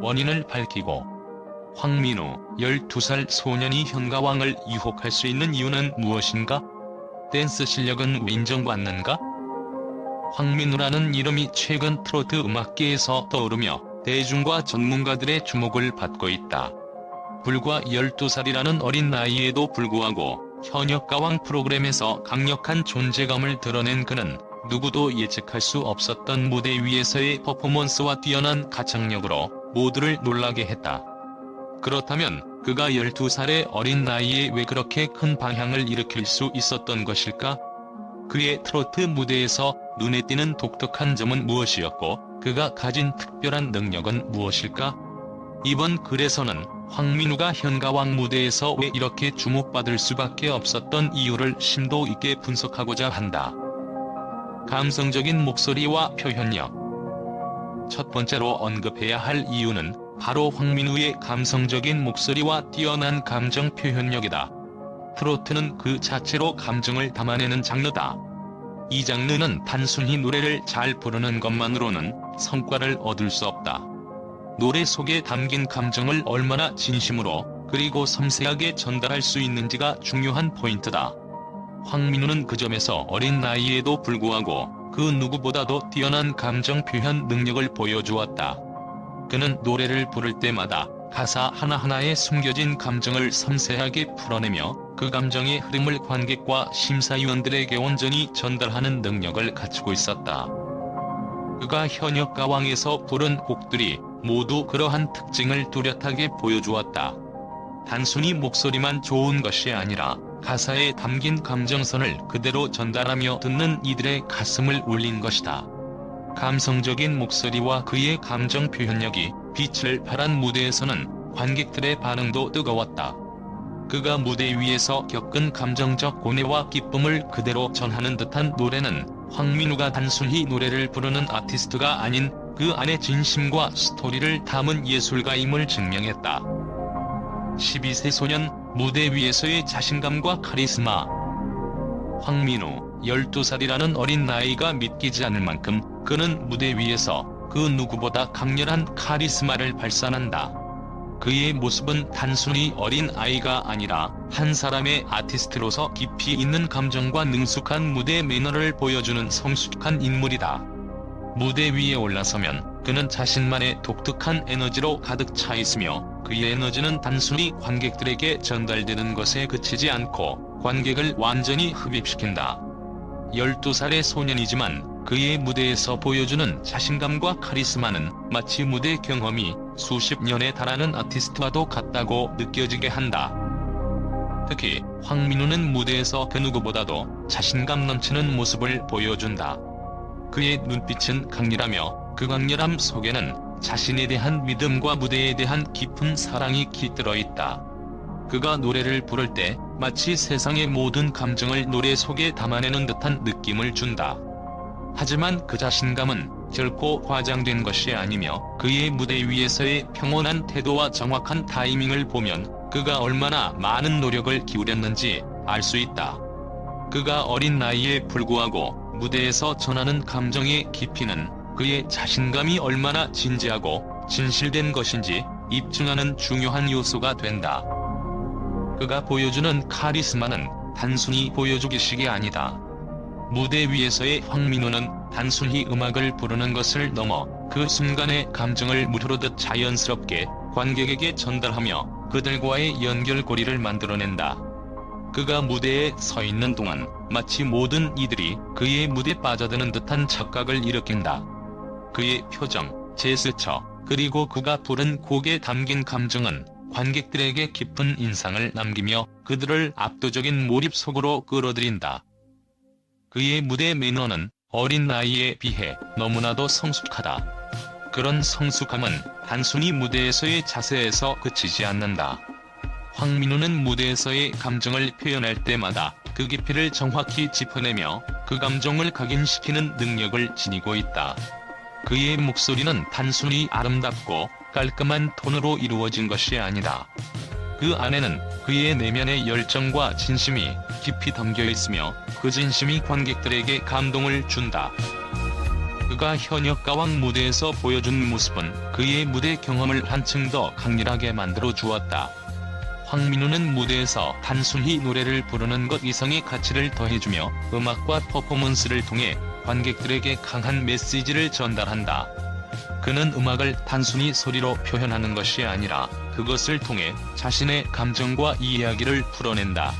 원인을 밝히고 황민우 12살 소년이 현가왕을 유혹할 수 있는 이유는 무엇인가? 댄스 실력은 왜 인정받는가? 황민우라는 이름이 최근 트로트 음악계에서 떠오르며 대중과 전문가들의 주목을 받고 있다. 불과 12살이라는 어린 나이에도 불구하고 현역가왕 프로그램에서 강력한 존재감을 드러낸 그는 누구도 예측할 수 없었던 무대 위에서의 퍼포먼스와 뛰어난 가창력으로 모두를 놀라게 했다. 그렇다면 그가 12살의 어린 나이에 왜 그렇게 큰 방향을 일으킬 수 있었던 것일까? 그의 트로트 무대에서 눈에 띄는 독특한 점은 무엇이었고 그가 가진 특별한 능력은 무엇일까? 이번 글에서는 황민우가 현가왕 무대에서 왜 이렇게 주목받을 수밖에 없었던 이유를 심도 있게 분석하고자 한다. 감성적인 목소리와 표현력 첫 번째로 언급해야 할 이유는 바로 황민우의 감성적인 목소리와 뛰어난 감정 표현력이다. 트로트는 그 자체로 감정을 담아내는 장르다. 이 장르는 단순히 노래를 잘 부르는 것만으로는 성과를 얻을 수 없다. 노래 속에 담긴 감정을 얼마나 진심으로 그리고 섬세하게 전달할 수 있는지가 중요한 포인트다. 황민우는 그 점에서 어린 나이에도 불구하고 그 누구보다도 뛰어난 감정 표현 능력을 보여주었다. 그는 노래를 부를 때마다 가사 하나하나에 숨겨진 감정을 섬세하게 풀어내며 그 감정의 흐름을 관객과 심사위원들에게 온전히 전달하는 능력을 갖추고 있었다. 그가 현역 가왕에서 부른 곡들이 모두 그러한 특징을 뚜렷하게 보여주었다. 단순히 목소리만 좋은 것이 아니라 가사에 담긴 감정선을 그대로 전달하며 듣는 이들의 가슴을 울린 것이다. 감성적인 목소리와 그의 감정 표현력이 빛을 발한 무대에서는 관객들의 반응도 뜨거웠다. 그가 무대 위에서 겪은 감정적 고뇌와 기쁨을 그대로 전하는 듯한 노래는 황민우가 단순히 노래를 부르는 아티스트가 아닌 그 안에 진심과 스토리를 담은 예술가임을 증명했다. 12세 소년 무대 위에서의 자신감과 카리스마 황민우 12살이라는 어린 나이가 믿기지 않을 만큼 그는 무대 위에서 그 누구보다 강렬한 카리스마를 발산한다. 그의 모습은 단순히 어린 아이가 아니라 한 사람의 아티스트로서 깊이 있는 감정과 능숙한 무대 매너를 보여주는 성숙한 인물이다. 무대 위에 올라서면 그는 자신만의 독특한 에너지로 가득 차 있으며 그의 에너지는 단순히 관객들에게 전달되는 것에 그치지 않고 관객을 완전히 흡입시킨다. 12살의 소년이지만 그의 무대에서 보여주는 자신감과 카리스마는 마치 무대 경험이 수십 년에 달하는 아티스트와도 같다고 느껴지게 한다. 특히 황민우는 무대에서 그 누구보다도 자신감 넘치는 모습을 보여준다. 그의 눈빛은 강렬하며 그 강렬함 속에는 자신에 대한 믿음과 무대에 대한 깊은 사랑이 깃들어 있다. 그가 노래를 부를 때 마치 세상의 모든 감정을 노래 속에 담아내는 듯한 느낌을 준다. 하지만 그 자신감은 결코 과장된 것이 아니며 그의 무대 위에서의 평온한 태도와 정확한 타이밍을 보면 그가 얼마나 많은 노력을 기울였는지 알 수 있다. 그가 어린 나이에 불구하고 무대에서 전하는 감정의 깊이는 그의 자신감이 얼마나 진지하고 진실된 것인지 입증하는 중요한 요소가 된다. 그가 보여주는 카리스마는 단순히 보여주기식이 아니다. 무대 위에서의 황민호는 단순히 음악을 부르는 것을 넘어 그 순간의 감정을 무흐르듯 자연스럽게 관객에게 전달하며 그들과의 연결고리를 만들어낸다. 그가 무대에 서 있는 동안 마치 모든 이들이 그의 무대에 빠져드는 듯한 착각을 일으킨다. 그의 표정, 제스처, 그리고 그가 부른 곡에 담긴 감정은 관객들에게 깊은 인상을 남기며 그들을 압도적인 몰입 속으로 끌어들인다. 그의 무대 매너는 어린 나이에 비해 너무나도 성숙하다. 그런 성숙함은 단순히 무대에서의 자세에서 그치지 않는다. 황민우는 무대에서의 감정을 표현할 때마다 그 깊이를 정확히 짚어내며 그 감정을 각인시키는 능력을 지니고 있다. 그의 목소리는 단순히 아름답고 깔끔한 톤으로 이루어진 것이 아니다. 그 안에는 그의 내면의 열정과 진심이 깊이 담겨 있으며 그 진심이 관객들에게 감동을 준다. 그가 현역 가왕 무대에서 보여준 모습은 그의 무대 경험을 한층 더 강렬하게 만들어 주었다. 황민우는 무대에서 단순히 노래를 부르는 것 이상의 가치를 더해주며 음악과 퍼포먼스를 통해 관객들에게 강한 메시지를 전달한다. 그는 음악을 단순히 소리로 표현하는 것이 아니라 그것을 통해 자신의 감정과 이야기를 풀어낸다.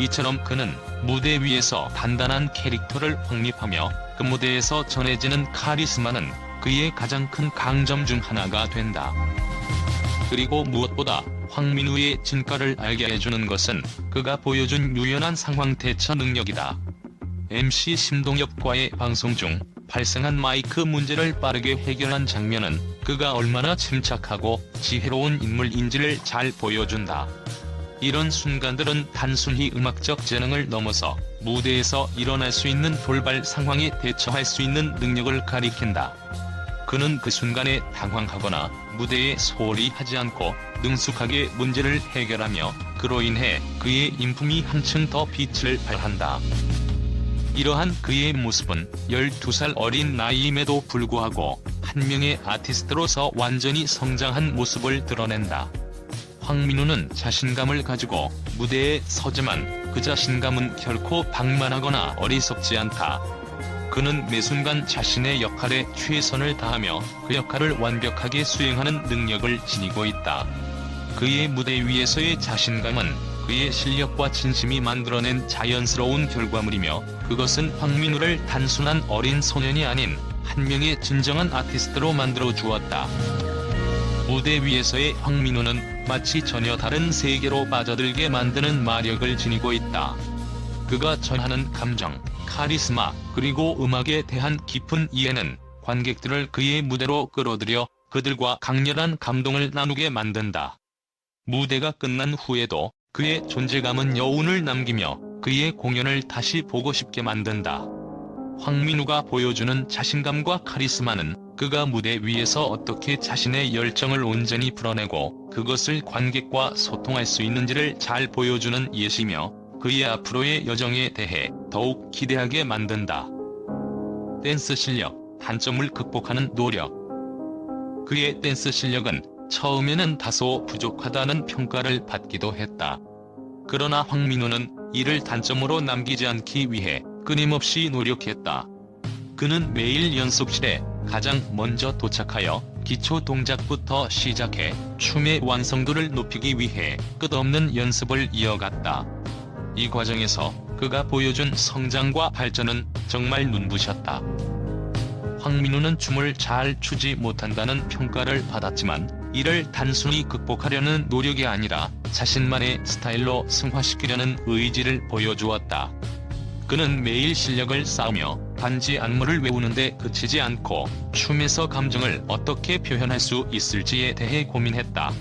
이처럼 그는 무대 위에서 단단한 캐릭터를 확립하며 그 무대에서 전해지는 카리스마는 그의 가장 큰 강점 중 하나가 된다. 그리고 무엇보다 황민우의 진가를 알게 해주는 것은 그가 보여준 유연한 상황 대처 능력이다. MC 심동엽과의 방송 중 발생한 마이크 문제를 빠르게 해결한 장면은 그가 얼마나 침착하고 지혜로운 인물인지를 잘 보여준다. 이런 순간들은 단순히 음악적 재능을 넘어서 무대에서 일어날 수 있는 돌발 상황에 대처할 수 있는 능력을 가리킨다. 그는 그 순간에 당황하거나 무대에 소홀히 하지 않고 능숙하게 문제를 해결하며 그로 인해 그의 인품이 한층 더 빛을 발한다. 이러한 그의 모습은 12살 어린 나이임에도 불구하고 한 명의 아티스트로서 완전히 성장한 모습을 드러낸다. 황민우는 자신감을 가지고 무대에 서지만 그 자신감은 결코 방만하거나 어리석지 않다. 그는 매 순간 자신의 역할에 최선을 다하며 그 역할을 완벽하게 수행하는 능력을 지니고 있다. 그의 무대 위에서의 자신감은 그의 실력과 진심이 만들어낸 자연스러운 결과물이며 그것은 황민우를 단순한 어린 소년이 아닌 한 명의 진정한 아티스트로 만들어 주었다. 무대 위에서의 황민우는 마치 전혀 다른 세계로 빠져들게 만드는 마력을 지니고 있다. 그가 전하는 감정, 카리스마, 그리고 음악에 대한 깊은 이해는 관객들을 그의 무대로 끌어들여 그들과 강렬한 감동을 나누게 만든다. 무대가 끝난 후에도 그의 존재감은 여운을 남기며 그의 공연을 다시 보고 싶게 만든다. 황민우가 보여주는 자신감과 카리스마는 그가 무대 위에서 어떻게 자신의 열정을 온전히 풀어내고 그것을 관객과 소통할 수 있는지를 잘 보여주는 예시며 그의 앞으로의 여정에 대해 더욱 기대하게 만든다. 댄스 실력, 단점을 극복하는 노력. 그의 댄스 실력은 처음에는 다소 부족하다는 평가를 받기도 했다. 그러나 황민우는 이를 단점으로 남기지 않기 위해 끊임없이 노력했다. 그는 매일 연습실에 가장 먼저 도착하여 기초 동작부터 시작해 춤의 완성도를 높이기 위해 끝없는 연습을 이어갔다. 이 과정에서 그가 보여준 성장과 발전은 정말 눈부셨다. 황민우는 춤을 잘 추지 못한다는 평가를 받았지만 이를 단순히 극복하려는 노력이 아니라 자신만의 스타일로 승화시키려는 의지를 보여주었다. 그는 매일 실력을 쌓으며 단지 안무를 외우는데 그치지 않고 춤에서 감정을 어떻게 표현할 수 있을지에 대해 고민했다.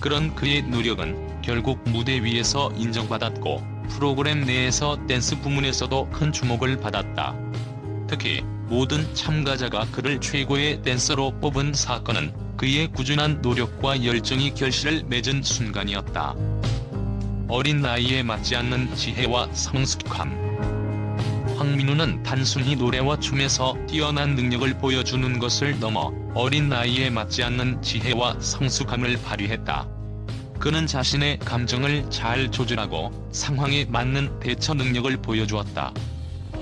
그런 그의 노력은 결국 무대 위에서 인정받았고 프로그램 내에서 댄스 부문에서도 큰 주목을 받았다. 특히 모든 참가자가 그를 최고의 댄서로 뽑은 사건은 그의 꾸준한 노력과 열정이 결실을 맺은 순간이었다. 어린 나이에 맞지 않는 지혜와 성숙함. 황민우는 단순히 노래와 춤에서 뛰어난 능력을 보여주는 것을 넘어 어린 나이에 맞지 않는 지혜와 성숙함을 발휘했다. 그는 자신의 감정을 잘 조절하고 상황에 맞는 대처 능력을 보여주었다.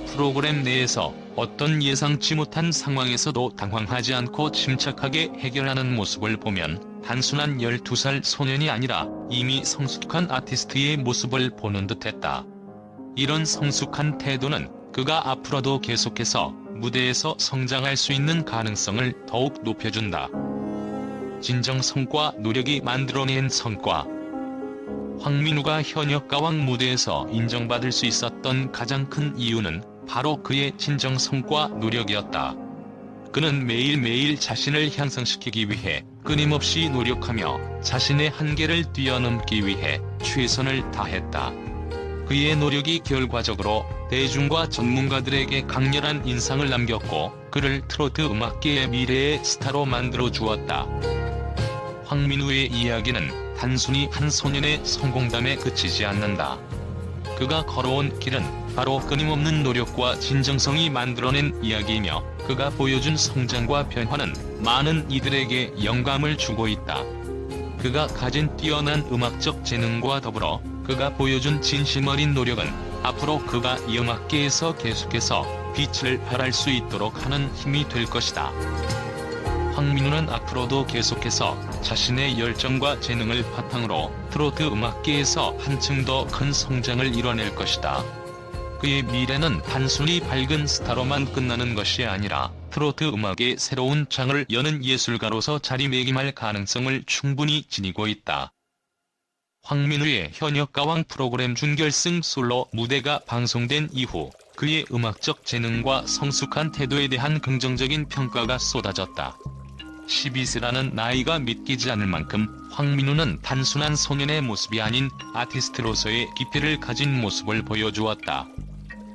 프로그램 내에서 어떤 예상치 못한 상황에서도 당황하지 않고 침착하게 해결하는 모습을 보면 단순한 12살 소년이 아니라 이미 성숙한 아티스트의 모습을 보는 듯했다. 이런 성숙한 태도는 그가 앞으로도 계속해서 무대에서 성장할 수 있는 가능성을 더욱 높여준다. 진정 성과 노력이 만들어낸 성과 황민우가 현역 가왕 무대에서 인정받을 수 있었던 가장 큰 이유는 바로 그의 진정성과 노력이었다. 그는 매일매일 자신을 향상시키기 위해 끊임없이 노력하며 자신의 한계를 뛰어넘기 위해 최선을 다했다. 그의 노력이 결과적으로 대중과 전문가들에게 강렬한 인상을 남겼고 그를 트로트 음악계의 미래의 스타로 만들어 주었다. 황민우의 이야기는 단순히 한 소년의 성공담에 그치지 않는다. 그가 걸어온 길은 바로 끊임없는 노력과 진정성이 만들어낸 이야기이며 그가 보여준 성장과 변화는 많은 이들에게 영감을 주고 있다. 그가 가진 뛰어난 음악적 재능과 더불어 그가 보여준 진심 어린 노력은 앞으로 그가 이 음악계에서 계속해서 빛을 발할 수 있도록 하는 힘이 될 것이다. 황민우는 앞으로도 계속해서 자신의 열정과 재능을 바탕으로 트로트 음악계에서 한층 더 큰 성장을 이뤄낼 것이다. 그의 미래는 단순히 밝은 스타로만 끝나는 것이 아니라 트로트 음악의 새로운 장을 여는 예술가로서 자리매김할 가능성을 충분히 지니고 있다. 황민우의 현역가왕 프로그램 준결승 솔로 무대가 방송된 이후 그의 음악적 재능과 성숙한 태도에 대한 긍정적인 평가가 쏟아졌다. 12세라는 나이가 믿기지 않을 만큼 황민우는 단순한 소년의 모습이 아닌 아티스트로서의 깊이를 가진 모습을 보여주었다.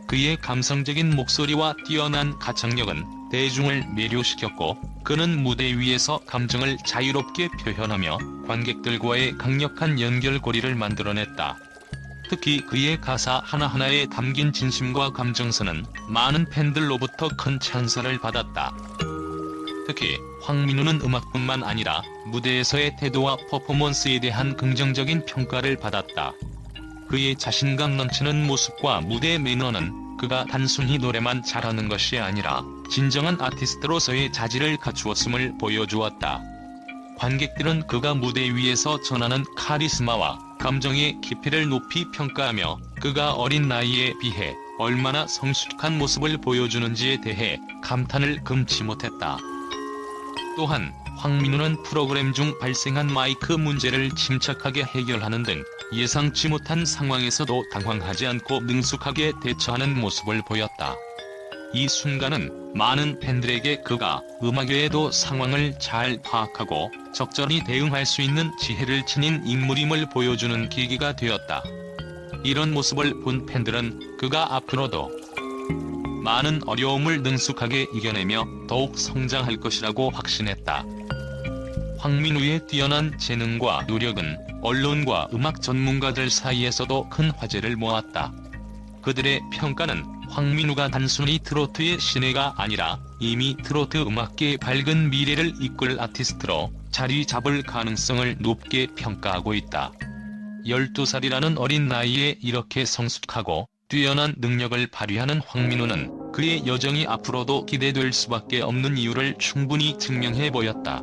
그의 감성적인 목소리와 뛰어난 가창력은 대중을 매료시켰고 그는 무대 위에서 감정을 자유롭게 표현하며 관객들과의 강력한 연결고리를 만들어냈다. 특히 그의 가사 하나하나에 담긴 진심과 감정선은 많은 팬들로부터 큰 찬사를 받았다. 특히 황민우는 음악뿐만 아니라 무대에서의 태도와 퍼포먼스에 대한 긍정적인 평가를 받았다. 그의 자신감 넘치는 모습과 무대 매너는 그가 단순히 노래만 잘하는 것이 아니라 진정한 아티스트로서의 자질을 갖추었음을 보여주었다. 관객들은 그가 무대 위에서 전하는 카리스마와 감정의 깊이를 높이 평가하며 그가 어린 나이에 비해 얼마나 성숙한 모습을 보여주는지에 대해 감탄을 금치 못했다. 또한 황민우는 프로그램 중 발생한 마이크 문제를 침착하게 해결하는 등 예상치 못한 상황에서도 당황하지 않고 능숙하게 대처하는 모습을 보였다. 이 순간은 많은 팬들에게 그가 음악외에도 상황을 잘 파악하고 적절히 대응할 수 있는 지혜를 지닌 인물임을 보여주는 계기가 되었다. 이런 모습을 본 팬들은 그가 앞으로도 많은 어려움을 능숙하게 이겨내며 더욱 성장할 것이라고 확신했다. 황민우의 뛰어난 재능과 노력은 언론과 음악 전문가들 사이에서도 큰 화제를 모았다. 그들의 평가는 황민우가 단순히 트로트의 신예가 아니라 이미 트로트 음악계의 밝은 미래를 이끌 아티스트로 자리 잡을 가능성을 높게 평가하고 있다. 12살이라는 어린 나이에 이렇게 성숙하고 뛰어난 능력을 발휘하는 황민우는 그의 여정이 앞으로도 기대될 수밖에 없는 이유를 충분히 증명해 보였다.